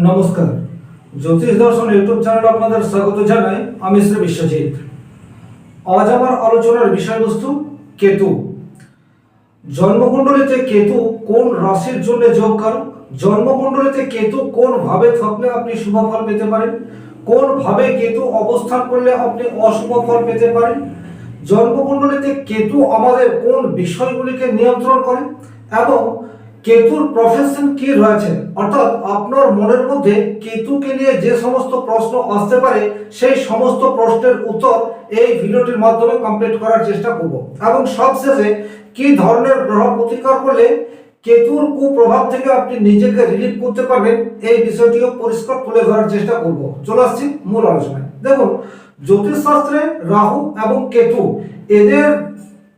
নমস্কার। জ্যোতিষ দর্শন ইউটিউব চ্যানেলে আপনাদের স্বাগত জানাই, আমি শ্রী বিশ্বজিৎ। আজ আমার আলোচনার বিষয়বস্তু কেতু। জন্মকুণ্ডলিতে কেতু কোন রাশির জন্য যোগকারক? জন্মকুণ্ডলিতে কেতু কোন ভাবে থাকলে আপনি শুভ ফল পেতে পারেন? কোন ভাবে কেতু অবস্থান করলে আপনি অশুভ ফল পেতে পারেন? জন্মকুণ্ডলিতে কেতু আমাদের কোন বিষয়গুলিকে নিয়ন্ত্রণ করে? এবং কেতুর প্রফেশন কি রয়েছে? অর্থাৎ আপনার মনের মধ্যে কেতুকে নিয়ে যে সমস্ত প্রশ্ন আসতে পারে, সেই সমস্ত প্রশ্নের উত্তর এই ভিডিওটির মাধ্যমে কমপ্লিট করার চেষ্টা করব। এবং সবশেষে কি ধরনের গ্রহ প্রতিকার করলে কেতুর কুপ্রভাব থেকে আপনি নিজেকে রিলিফ করতে পারবেন, এই বিষয়টিও পরিষ্কার তুলে ধরার চেষ্টা করব। চলে আসছি মূল আলোচনায়। দেখুন, জ্যোতিষশাস্ত্রে রাহু এবং কেতু, এদের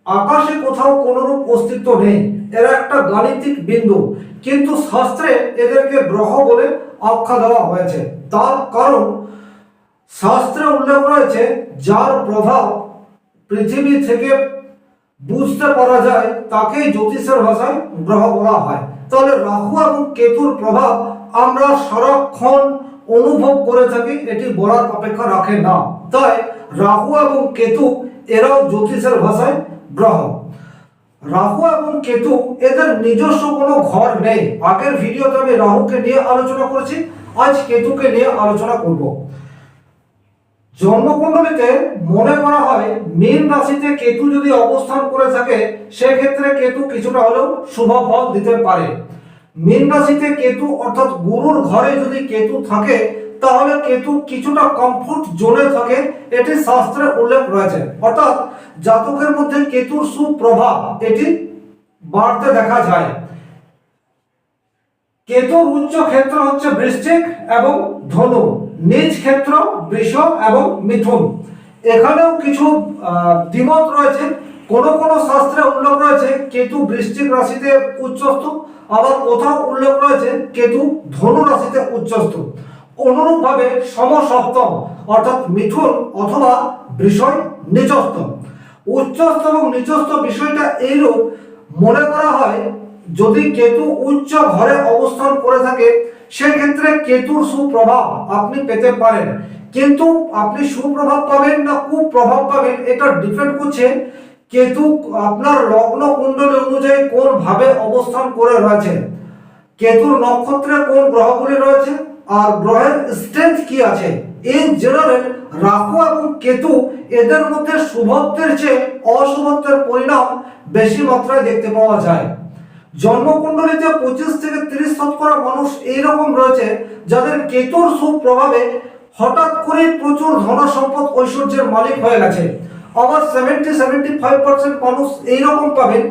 আকাশে কোথাও কোনোরূপ অস্তিত্ব নেই। এরা একটা গাণিতিক বিন্দু। কিন্তু শাস্ত্রে এদেরকে গ্রহ বলে আখ্যা দেওয়া হয়েছে। তার কারণ শাস্ত্রে উল্লেখ রয়েছে, যার প্রভাব পৃথিবী থেকে বুঝতে পারা যায়, তাকেই জ্যোতিষের ভাষায় গ্রহ বলা হয়। তাহলে রাহু এবং কেতুর প্রভাব আমরা সারাক্ষণ অনুভব করে থাকি, এটি বলার অপেক্ষা রাখে না। তাই রাহু এবং কেতু এরাও জ্যোতিষের ভাষায় গ্রহ। রাহু এবং কেতু এদের নিজস্ব কোনো ঘর নেই। আগের ভিডিওতে আমি রাহুকে নিয়ে আলোচনা করেছি, আজ কেতুকে নিয়ে আলোচনা করব। জন্মকুণ্ডলিতে মনে করা হয়, মীন রাশিতে কেতু যদি অবস্থান করে থাকে, সেক্ষেত্রে কেতু কিছুটা হলেও শুভ ফল দিতে পারে। মীন রাশিতে কেতু অর্থাৎ গুরুর ঘরে যদি কেতু থাকে তাহলে কেতু কিছুটা কমফোর্ট জোনে থাকে, এটি শাস্ত্রে উল্লেখ রয়েছে। অর্থাৎ জাতকের মধ্যে কেতুর সুপ্রভাব এটি বাড়তে দেখা যায়। কেতুর উচ্চ ক্ষেত্র হচ্ছে বৃশ্চিক এবং ধনু। নিজ ক্ষেত্র বৃষ এবং মিথুন। এখানেও কিছু দ্বিমত রয়েছে। কোন কোন শাস্ত্রে উল্লেখ রয়েছে, কেতু বৃশ্চিক রাশিতে উচ্চস্থ। আবার কোথাও উল্লেখ রয়েছে, কেতু ধনু রাশিতে উচ্চস্থ। অনুরূপভাবে সমসপ্তম, অর্থাৎ মিথুন অথবা বিষয় নিচস্থ উচ্চস্থ এবং নিচস্থ বিষয়টা এইরূপ, মনে করা হয় যদি কেতু উচ্চ ঘরে অবস্থান করে থাকে, সেক্ষেত্রে কেতুর সুপ্রভাব আপনি পেতে পারেন। কিন্তু আপনি সুপ্রভাব পাবেন না কুপ্রভাব পাবেন, এটা ডিপেন্ড করছে কেতু আপনার লগ্ন কুণ্ডলী অনুযায়ী কোন ভাবে অবস্থান করে রয়েছে। কেতুর নক্ষত্রে কোন গ্রহগুলি রয়েছে? আর গ্রহের স্ট্রেংথ কি আছে? ইন জেনারেল রাহু এবং কেতু এদের মধ্যে শুভত্বের চেয়ে অশুভত্বের পরিণাম বেশি মাত্রায় দেখতে পাওয়া যায়। জন্মকুণ্ডলিতে পঁচিশ থেকে তিরিশ শতকরা মানুষ এইরকম রয়েছে যাদের কেতুর সুপ্রভাবে হঠাৎ করে প্রচুর ধন সম্পদ ঐশ্বর্যের মালিক হয়ে গেছে। আবার সেভেন্টি সেভেন্টি ফাইভ পার্সেন্ট মানুষ এইরকম পাবেন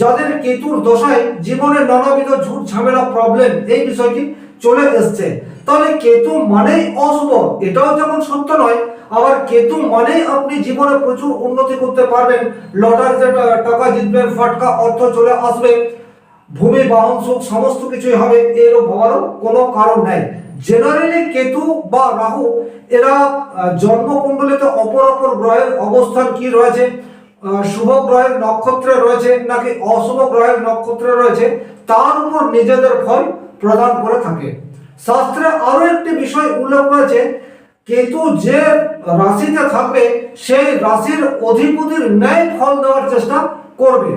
যাদের কেতুর দশায় জীবনে নানাবিধ ঝুট ঝামেলা প্রবলেম এই বিষয়টি চলে এসছে। তাহলে কেতু মানেই অশুভ। এটাও যেমন সত্য নয়, আবার কেতু মানেই আপনি জীবনে প্রচুর উন্নতি করতে পারবেন। লটারিতে টা- টাকা জিতবেন ফাটকা অর্থ চলে আসবে, ভূমি, বাহন, সুখ, সমস্ত কিছুই হবে, এরও হওয়ারও কোনো কারণ নেই। জেনারেলি কেতু বা রাহু, এরা জন্মকুণ্ডলিতে অপর অপর গ্রহের অবস্থান কি রয়েছে? শুভ গ্রহের নক্ষত্রে রয়েছে নাকি অশুভ গ্রহের নক্ষত্রে রয়েছে? তার উপর নিজেদের ফল প্রদান করে থাকে। শাস্ত্রে আরও একটি বিষয় উল্লেখ রয়েছে কেতু যে রাশিতে থাকবে, সেই রাশির অধিপতির ন্যায় ফল দেওয়ার চেষ্টা করবে।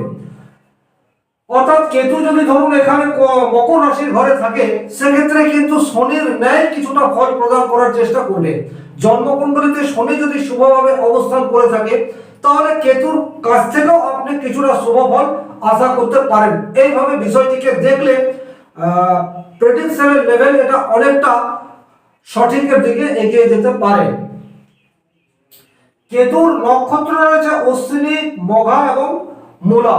অর্থাৎ কেতু যদি ধরুন এখানে মকর রাশির ঘরে থাকে, সেক্ষেত্রে কিন্তু শনির ন্যায় কিছুটা ফল প্রদান করার চেষ্টা করবে। জন্মকুণ্ডলিতে শনি যদি শুভভাবে অবস্থান করে থাকে, তাহলে কেতুর কাছ থেকেও আপনি কিছুটা শুভ ফল আশা করতে পারেন। এইভাবে বিষয়টিকে দেখলে প্রেডিকশনের লেভেল এটা অনেকটা সঠিকের দিকে এগিয়ে যেতে পারে। কেতুর নক্ষত্র রয়েছে অশ্বিনী, মঘা এবং মূলা।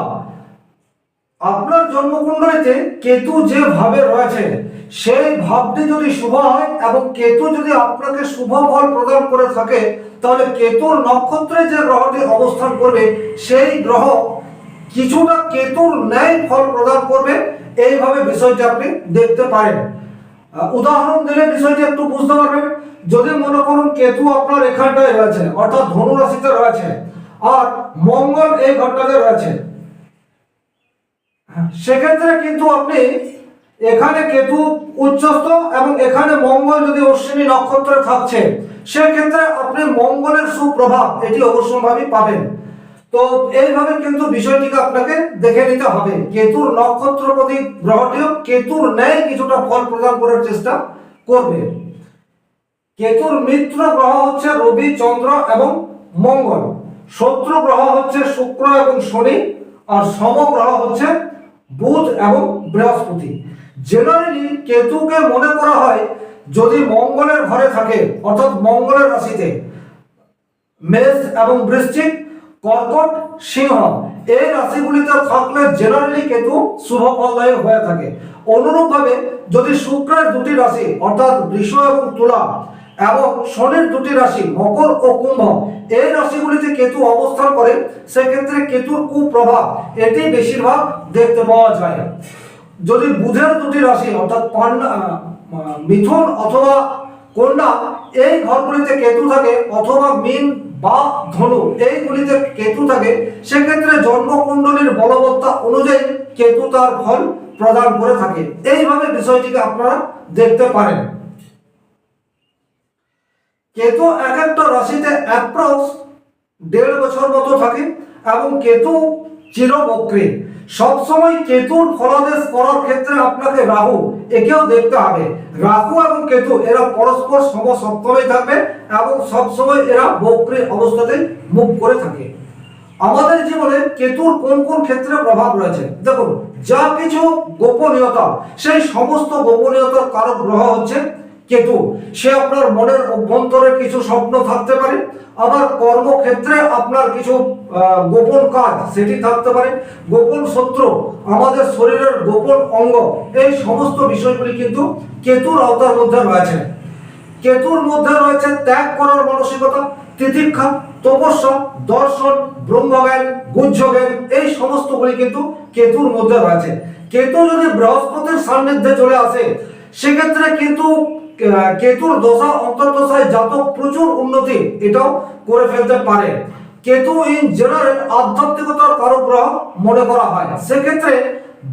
আপনার জন্মকুণ্ডলিতে কেতু যে ভাবে রয়েছে, সেই ভাবটি যদি শুভ হয় এবং কেতু যদি আপনাকে শুভ ফল প্রদান করে থাকে, তাহলে কেতুর নক্ষত্রে যে গ্রহটি অবস্থান করবে, সেই গ্রহ কিছুটা কেতুর ন্যায় ফল প্রদান করবে এইভাবে বিষয়টি আপনি দেখতে পারেন। উদাহরণ দিলে বিষয়টি একটু বুঝতে পারবেন। যদি মনে করুন কেতু আপনার এখানটায় রয়েছে, অর্থাৎ ধনু রাশিতে রয়েছে, আর মঙ্গল এই ঘরটাতে রয়েছে। সেক্ষেত্রে কিন্তু আপনি এখানে কেতু উচ্চস্থ এবং এখানে মঙ্গল যদি অশ্বিনী নক্ষত্রে থাকছে, সেক্ষেত্রে আপনি মঙ্গলের সুপ্রভাব এটি অবশ্যভাবেই পাবেন। তো এইভাবে কিন্তু বিষয়টিকে আপনাকে দেখে নিতে হবে। কেতুর নক্ষত্রপতি গ্রহটিও কেতুর ন্যায় কিছুটা ফল প্রদান করার চেষ্টা করবে। কেতুর মিত্র গ্রহ হচ্ছে রবি, চন্দ্র এবং মঙ্গল। শত্রু গ্রহ হচ্ছে শুক্র এবং শনি, আর সমগ্রহ হচ্ছে বুধ এবং বৃহস্পতি। জেনারেলি কেতুকে মনে করা হয় যদি মঙ্গলের ঘরে থাকে, অর্থাৎ মঙ্গলের রাশিতে, মেষ এবং বৃশ্চিক কর্কট সিংহ। এই রাশিগুলিতে থাকলে জেনারেলি কেতু শুভ ফলদায়ী হয়ে থাকে। অনুরূপভাবে যদি শুক্রের দুটি রাশি, অর্থাৎ বৃষ এবং তুলা, এবং শনির দুটি রাশি, মকর ও কুম্ভ, এই রাশিগুলিতে কেতু অবস্থান করে, সেক্ষেত্রে কেতুর কুপ্রভাব এটি বেশিরভাগ দেখতে পাওয়া যায়। যদি বুধের দুটি রাশি, অর্থাৎ পান্না মিথুন অথবা কন্যা, এই ঘরগুলিতে কেতু থাকে, অথবা মিন বা ধনু এইগুলিতে কেতু থাকে, সেক্ষেত্রে জন্মকুণ্ডলীর বলবত্তা অনুযায়ী কেতু তার ফল প্রদান করে থাকে। এইভাবে বিষয়টিকে আপনারা দেখতে পারেন। কেতু এক একটা রাশিতে অ্যাপ্রক্স দেড় বছর মতো থাকে এবং কেতু চিরবক্রী সবসময় কেতুর ফলাদেশ করার ক্ষেত্রে আপনাকে রাহু, একেও দেখতে হবে। রাহু এবং কেতু, এরা পরস্পর সমসপ্তমে থাকবে এবং সবসময় এরা বক্রী অবস্থাতে মুখ করে থাকে। আমাদের জীবনে কেতুর কোন কোন ক্ষেত্রে প্রভাব রয়েছে? দেখুন, যা কিছু গোপনীয়তা, সেই সমস্ত গোপনীয়তার কারক গ্রহ হচ্ছে কেতু, সে আপনার মনের অভ্যন্তরে কিছু স্বপ্ন থাকতে পারে, আবার কর্মক্ষেত্রে আপনার কিছু গোপন কাজ সেটি থাকতে পারে। গোপন শত্রু আমাদের শরীরের গোপন অঙ্গ, এই সমস্ত বিষয়গুলি কিন্তু কেতুর আওতার মধ্যে রয়েছে। কেতুর মধ্যে রয়েছে ত্যাগ করার মানসিকতা, তিতিক্ষা, তপস্যা, দর্শন, ব্রহ্মজ্ঞান, গুহ্যজ্ঞান, এই সমস্তগুলি কিন্তু কেতুর মধ্যে রয়েছে। কেতু যদি বৃহস্পতির সান্নিধ্যে চলে আসে, সেক্ষেত্রে কিন্তু কেতুর দশা, অন্তর্দশায় জাতক প্রচুর উন্নতি, এটাও করে ফেলতে পারে। কেতু ইন জেনারেল আধ্যাত্মিকতার কারক গ্রহ মনে করা হয়। সেক্ষেত্রে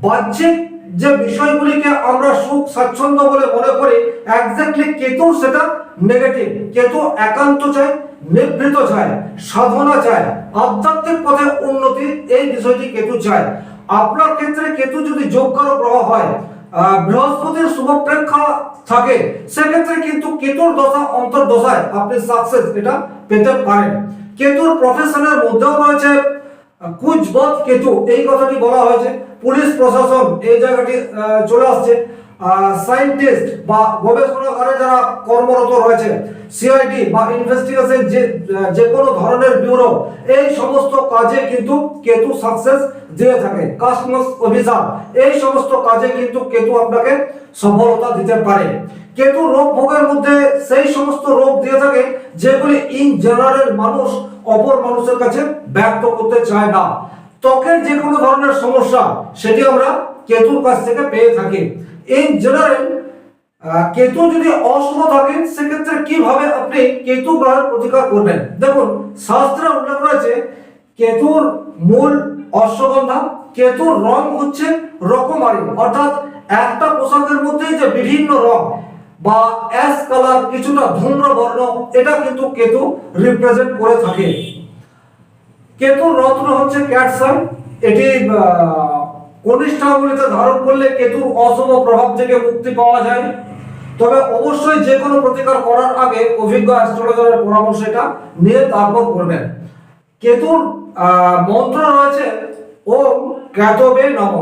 বাহ্যিক যে বিষয়গুলিকে আমরা সুখ, স্বাচ্ছন্দ্য বলে মনে করি একজাক্টলি কেতু সেটা নেগেটিভ কেতু একান্ত চায়, নিভৃত চায়, সাধনা চায়, আধ্যাত্মিক পথে উন্নতি, এই বিষয়টি কেতু চায়। আপনার ক্ষেত্রে কেতু যদি যোগ্যর গ্রহ হয় বৃহস্পতির শুভপ্রেক্ষা থাকে। সেক্ষেত্রে কিন্তু কেতুর দশা, অন্তর্দশায় আপনি সাকসেস এটা পেতে পারেন। কেতুর প্রফেশনের মধ্যেও রয়েছে কুচবধ কেতু। এই কথাটি বলা হয়েছে। পুলিশ প্রশাসন এই জায়গাটি চলে আসছে। সায়েন্টিস্ট বা গবেষণাগারে যারা কর্মরত রয়েছে সিআইডি বা ইনভেস্টিগেশন যে যে কোনো ধরনের ব্যুরো, এই সমস্ত কাজে কিন্তু কেতু সাকসেস দিয়ে থাকে। কাস্টমস অফিসার এই সমস্ত কাজে কিন্তু কেতু আপনাকে সফলতা দিতে পারে। কেতু রোগ ভোগের মধ্যে সেই সমস্ত রোগ দিয়ে থাকে যেগুলি ইন জেনারেল মানুষ, অপর মানুষের কাছে ব্যক্ত করতে চায় না। ত্বকের যে কোনো ধরনের সমস্যা, সেটি আমরা কেতুর কাছ থেকে পেয়ে থাকি। ইন জেনারেল কেতু যদি অশুভ থাকে, সেক্ষেত্রে কীভাবে আপনি কেতু গ্রহের প্রতিকার করবেন? দেখুন, শাস্ত্রে উল্লেখ রয়েছে, কেতুর মূল অশ্বগন্ধা, কেতুর রং হচ্ছে রকমারি। অর্থাৎ একটা পোশাকের মধ্যেই যে বিভিন্ন রং বা অ্যাশ কালার কিছুটা ধূম্র বর্ণ, এটা কিন্তু কেতু রিপ্রেজেন্ট করে থাকে। কেতুর রত্ন হচ্ছে ক্যাটসান এটি কনিষ্ঠ আঙ্গুলিতে ধারণ করলে কেতুর অশুভ প্রভাব থেকে মুক্তি পাওয়া যায়। তবে অবশ্যই যে কোনো প্রতিকার করার আগে অভিজ্ঞ অ্যাস্ট্রোলজারের পরামর্শ এটা নিয়ে তারপর করবেন। কেতুর মন্ত্র রয়েছে, ওম ক্যাতবে নম।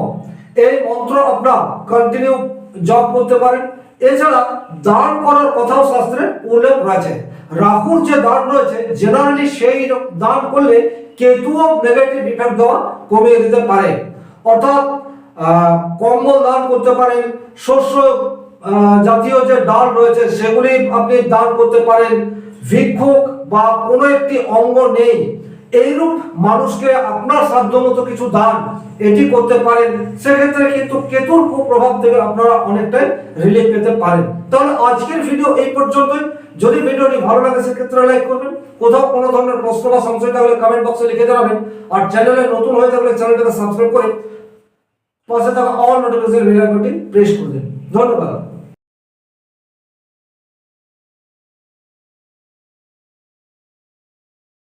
এই মন্ত্র আপনার কন্টিনিউ জপ করতে পারেন। এছাড়া দান করার কথাও শাস্ত্রে উল্লেখ রয়েছে। রাহুর যে দান রয়েছে জেনারেলি সেই দান করলে কেতুও নেগেটিভ ইফেক্ট দেওয়া কমিয়ে দিতে পারে। অর্থাৎ কম্বল দান করতে পারেন, শস্য জাতীয় যে ডাল রয়েছে, সেগুলি আপনি দান করতে পারেন। ভিক্ষুক বা কোনো একটি অঙ্গ নেই। এইরূপ মানুষকে আপনার সাধ্য মতো কিছু দান এটি করতে পারেন। সেক্ষেত্রে কিন্তু কেতুর কুপ্রভাব থেকে আপনারা অনেকটাই রিলিফ পেতে পারেন। তাহলে আজকের ভিডিও এই পর্যন্তই। যদি ভিডিওটি ভালো লাগে, সেক্ষেত্রে লাইক করবেন। কোথাও কোনো ধরনের প্রশ্ন বা সংশয় থাকলে কমেন্ট বক্সে লিখে জানাবেন। আর চ্যানেলে নতুন হয়ে থাকলে চ্যানেলটাকে সাবস্ক্রাইব করে পাশে পাশে থাকা অল নোটিফিকেশন বেল আইকনটি প্রেস করে দিন ধন্যবাদ